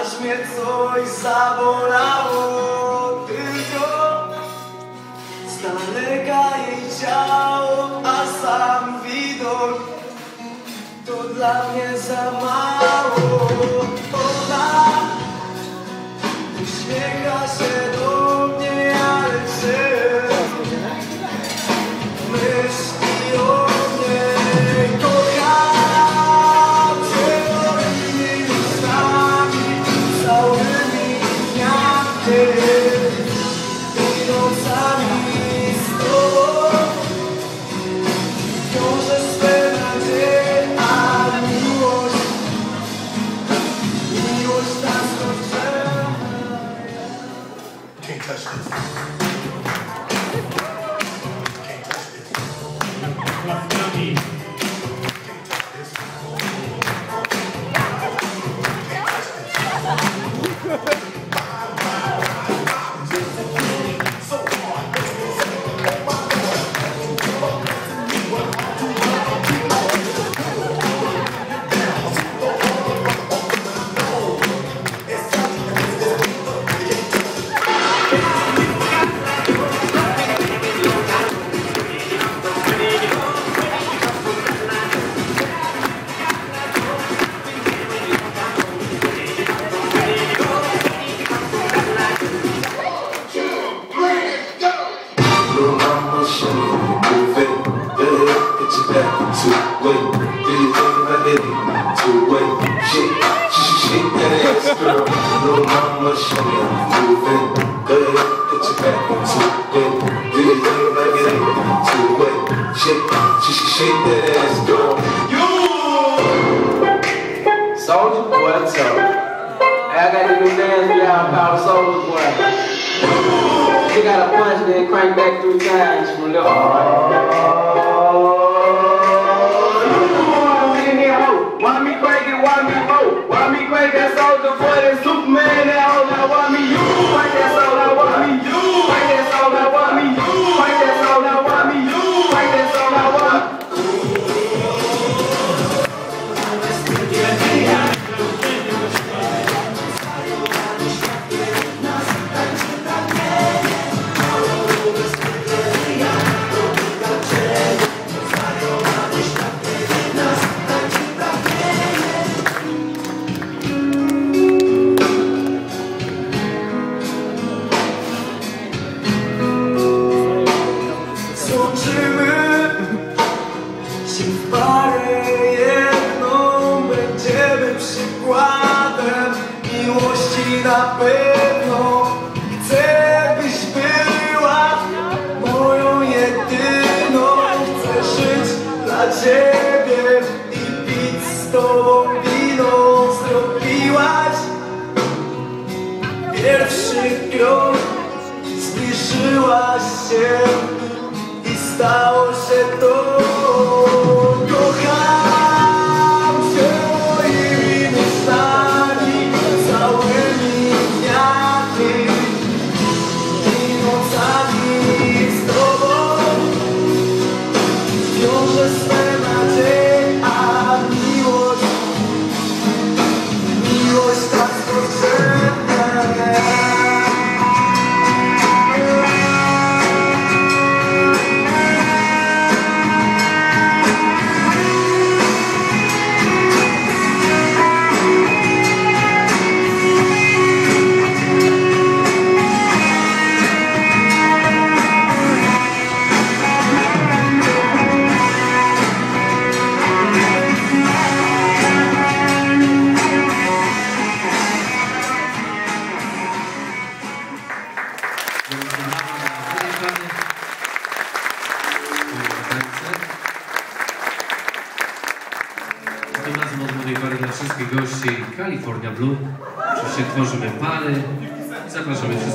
aż mnie coś zabolało. Tylko z daleka jej ciało, a sam widok to dla mnie za mało. Ona uśmiecha się Thank you. Shake, shake, shake that ass girl. Little mama, show me moving good. Put your back into it. Do your thing like it ain't too late. Shake, shake, shake that ass girl. You. Soldier boy, I tell you. I got the new dance behind Power Soldier boy. You gotta punch, then crank back three times from little. me great, that's all the void and Superman, that hold. that want me. Na pewno Chcę byś była moją jedyną. Chcę żyć dla ciebie wszystkich gości California Blue. Oczywiście tworzymy pary. Zapraszamy wszystkich.